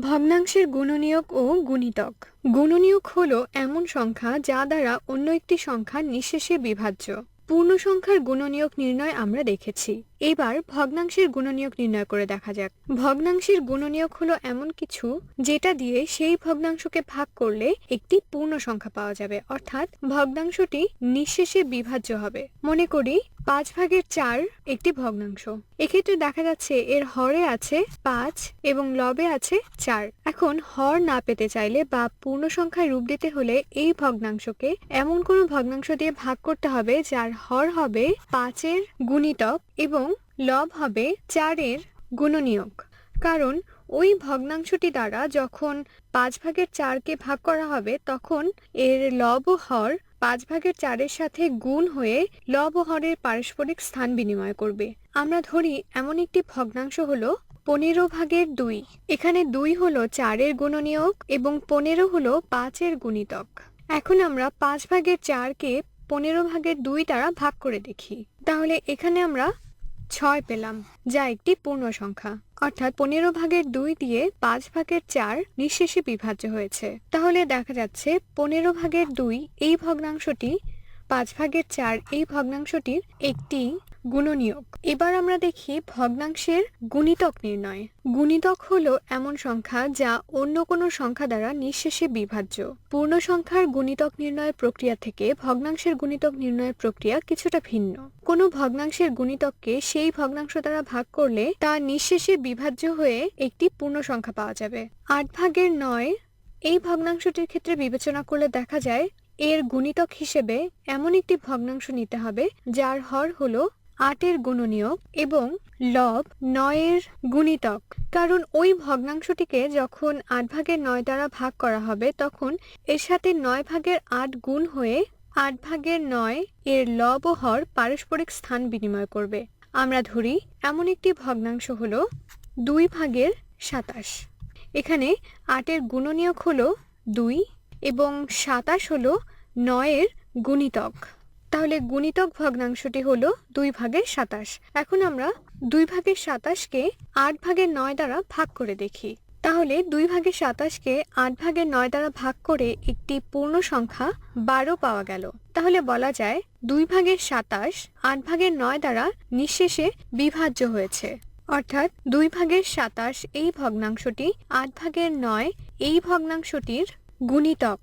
ভগ্নাংশের গুণনীয়ক ও গুণিতক। গুণনীয়ক হলো এমন সংখ্যা যা দ্বারা অন্য একটি সংখ্যা নিঃশেষে বিভাজ্য। পূর্ণ সংখ্যার গুণনীয়ক নির্ণয় আমরা দেখেছি। এবার ভগ্নাংশের গুণনীয়ক নির্ণয় করে দেখা যাক। ভগ্নাংশের গুণনীয়ক হলো এমন কিছু যেটা দিয়ে সেই ভগ্নাংশকে ভাগ করলে একটি পূর্ণ সংখ্যা পাওয়া যাবে। অর্থাৎ ভগ্নাংশটি নিঃশেষে বিভাজ্য হবে। মনে করি পাঁচ ভাগের চার একটি ভগ্নাংশ। এক্ষেত্রে দেখা যাচ্ছে এর হরে আছে পাঁচ এবং লবে আছে চার। এখন হর না পেতে চাইলে বা পূর্ণ সংখ্যায় রূপ দিতে হলে এই ভগ্নাংশকে এমন কোনো ভগ্নাংশ দিয়ে ভাগ করতে হবে যার হর হবে পাঁচের গুণিতক এবং লব হবে চারের গুণনীয়ক। কারণ ওই ভগ্নাংশটি দ্বারা যখন পাঁচ ভাগের চারকে ভাগ করা হবে তখন এর লব হর পাঁচ ভাগের চারের সাথে গুণ হয়ে লব ও হরের পারস্পরিক স্থান বিনিময় করবে। আমরা ধরি, এমন একটি ভগ্নাংশ হলো পনেরো ভাগের দুই। এখানে দুই হলো চারের গুণনীয়ক এবং পনেরো হলো পাঁচের গুণিতক। এখন আমরা পাঁচ ভাগের চারকে পনেরো ভাগের দুই দ্বারা ভাগ করে দেখি। তাহলে এখানে আমরা ছয় পেলাম, যা একটি পূর্ণ সংখ্যা। অর্থাৎ পনেরো ভাগের দুই দিয়ে পাঁচ ভাগের চার নিঃশেষে বিভাজ্য হয়েছে। তাহলে দেখা যাচ্ছে পনেরো ভাগের দুই এই ভগ্নাংশটি, পাঁচ ভাগের চার এই ভগ্নাংশটির একটি গুণনীয়ক এবার আমরা দেখি ভগ্নাংশের গুণিতক নির্ণয়। গুণিতক হলো এমন সংখ্যা যা অন্য কোনো সংখ্যা দ্বারা নিঃশেষে বিভাজ্য। পূর্ণ সংখ্যার গুণিতক নির্ণয়ের প্রক্রিয়া থেকে ভগ্নাংশের গুণিতক নির্ণয়ের প্রক্রিয়া কিছুটা ভিন্ন। কোনো ভগ্নাংশের গুণিতককে সেই ভগ্নাংশ দ্বারা ভাগ করলে তা নিঃশেষে বিভাজ্য হয়ে একটি পূর্ণ সংখ্যা পাওয়া যাবে। আট ভাগের নয়, এই ভগ্নাংশটির ক্ষেত্রে বিবেচনা করলে দেখা যায় এর গুণিতক হিসেবে এমন একটি ভগ্নাংশ নিতে হবে যার হর হলো আটের গুণনীয়ক এবং লব নয়ের গুণিতক। কারণ ওই ভগ্নাংশটিকে যখন আট ভাগের নয় দ্বারা ভাগ করা হবে, তখন এর সাথে নয় ভাগের আট গুণ হয়ে আট ভাগের নয় এর লব ও হর পারস্পরিক স্থান বিনিময় করবে। আমরা ধরি, এমন একটি ভগ্নাংশ হল দুই ভাগের সাতাশ। এখানে আটের গুণনীয়ক হল দুই এবং সাতাশ হল নয়ের গুণিতক। তাহলে গুণিতক ভগ্নাংশটি হলো দুই ভাগের সাতাশ। এখন আমরা দুই ভাগের সাতাশকে আট ভাগের নয় দ্বারা ভাগ করে দেখি। তাহলে দুই ভাগের সাতাশকে আট ভাগের নয় দ্বারা ভাগ করে একটি পূর্ণ সংখ্যা বারো পাওয়া গেল। তাহলে বলা যায় দুই ভাগের সাতাশ আট ভাগের নয় দ্বারা নিঃশেষে বিভাজ্য হয়েছে। অর্থাৎ দুই ভাগের সাতাশ এই ভগ্নাংশটি, আট ভাগের নয় এই ভগ্নাংশটির গুণিতক।